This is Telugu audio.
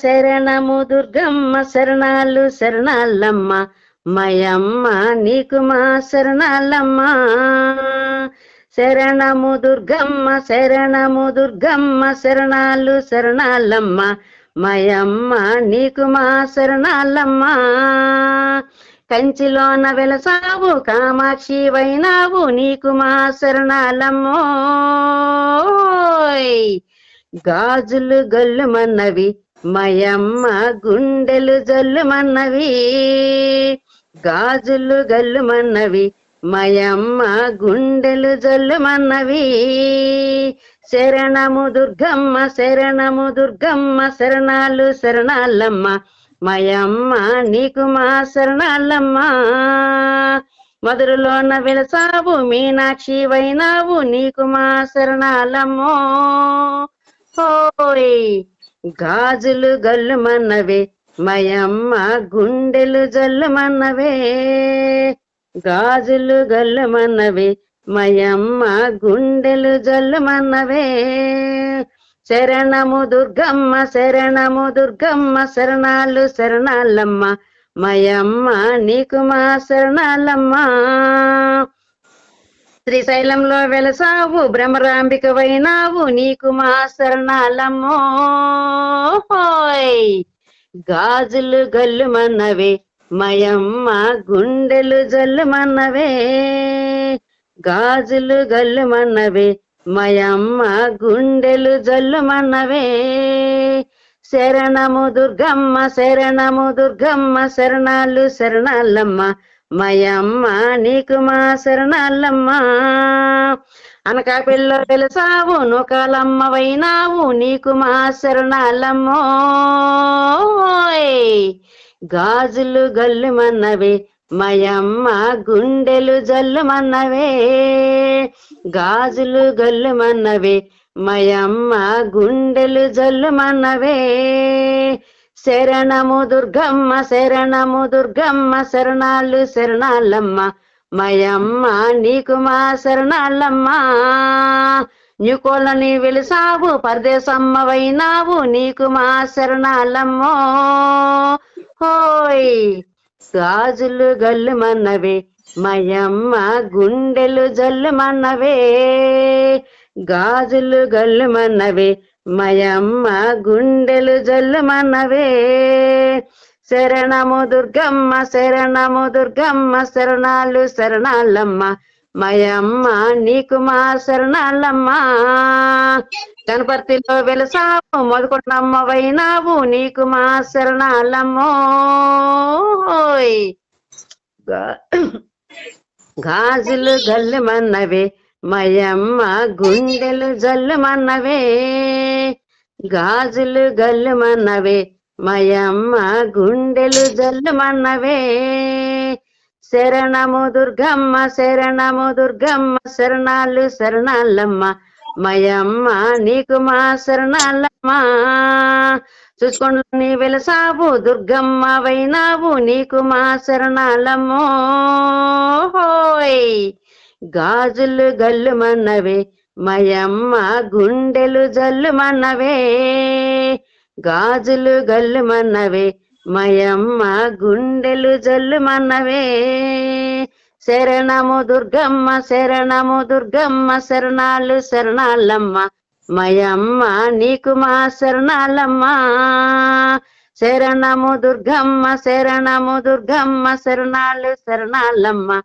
శరణము దుర్గమ్మ శరణాలు శరణాలమ్మ. మయమ్మ నీకు మా శరణాలమ్మ. శరణము దుర్గమ్మ శరణము దుర్గమ్మ శరణాలు శరణాలమ్మ. మయమ్మ నీకు మా శరణాలమ్మ. కంచిలోన వెలసావు కామాక్షి వైనావు నీకు మా శరణాలమ్మో గాజులు గల్లుమన్నవి మయమ్మ గుండెలు జల్లుమన్నవి గాజులు గల్లుమన్నవి. మయమ్మ గుండెలు జల్లుమన్నవి. శరణము దుర్గమ్మ శరణము దుర్గమ్మ శరణాలు శరణాలమ్మ. మయమ్మ నీకు మా శరణాలమ్మ. మధురలోన వెలసావు మీనాక్షి వైనావు నీకు మా శరణాలమ్మో. ఓయ్ గాజులు గల్లుమన్నవే మయమ్మ గుండెలు జల్లుమన్నవే. గాజులు గల్లుమన్నవే మయమ్మ గుండెలు జల్లుమన్నవే. శరణము దుర్గమ్మ శరణము దుర్గమ్మ శరణాలు శరణాలమ్మ మయమ్మ నీకు మా శరణాలమ్మ. శ్రీశైలంలో వెలసావు భ్రమరాంబిక వైనావు నీకు మా శరణాలమ్మో గాజులు గల్లుమన్నవే మయమ్మ గుండెలు జల్లుమన్నవే. గాజులు గల్లుమన్నవే మయమ్మ గుండెలు జల్లుమన్నవే. శరణము దుర్గమ్మ శరణము దుర్గమ్మ శరణాలు శరణాలమ్మ. మయమ్మ నీకు మా శరణాలమ్మ. అనకాపిల్ల వెలసావు నూకాలమ్మ వైనావు నీకు మా శరణాలమ్మో. గాజులు గల్లుమన్నవే మయమ్మ గుండెలు జల్లుమన్నవే. గాజులు గల్లుమన్నవే మయమ్మ గుండెలు జల్లుమన్నవే. శరణము దుర్గమ్మ శరణము దుర్గమ్మ శరణాలు శరణాలమ్మ. మయమ్మ నీకు మా శరణాలమ్మ. నీకోలని వెలిసావు పరదేశమ్మ వైనావు నీకు మా శరణాలమ్మో. హోయ్! గాజులు గల్లుమన్నవే మయమ్మ గుండెలు జల్లుమన్నవే. గాజులు గల్లుమన్నవే మయమ్మ గుండెలు జల్లుమన్నవే. శరణము దుర్గమ్మ శరణము దుర్గమ్మ శరణాలు శరణాలమ్మ మయమ్మ నీకు మా శరణాలమ్మ. గణపతిలో వెలసావు మొదకొండమ్మ వైనావు నీకు మా శరణాలమ్మో. గాజులు గల్లుమన్నవే మయమ్మ గుండెలు జల్లుమన్నవే గాజులు గల్లుమన్నవే. మయమ్మ గుండెలు జల్లుమన్నవే. శరణము దుర్గమ్మ శరణము దుర్గమ్మ శరణాలు శరణాలమ్మ. మయమ్మ నీకు మా శరణాలమ్మ. చూసుకోండి నీ వెలసావు దుర్గమ్మ వైనావు నీకు మా శరణాలమ్మో. గాజులు గల్లుమన్నవే మయమ్మ గుండెలు జల్లుమన్నవే. గాజులు గల్లుమన్నవే మయమ్మ గుండెలు జల్లుమన్నవే. శరణము దుర్గమ్మ శరణము దుర్గమ్మ శరణాలు శరణాలమ్మ మయమ్మ నీకు మా శరణాలమ్మ. శరణము దుర్గమ్మ శరణము దుర్గమ్మ శరణాలు శరణాలమ్మ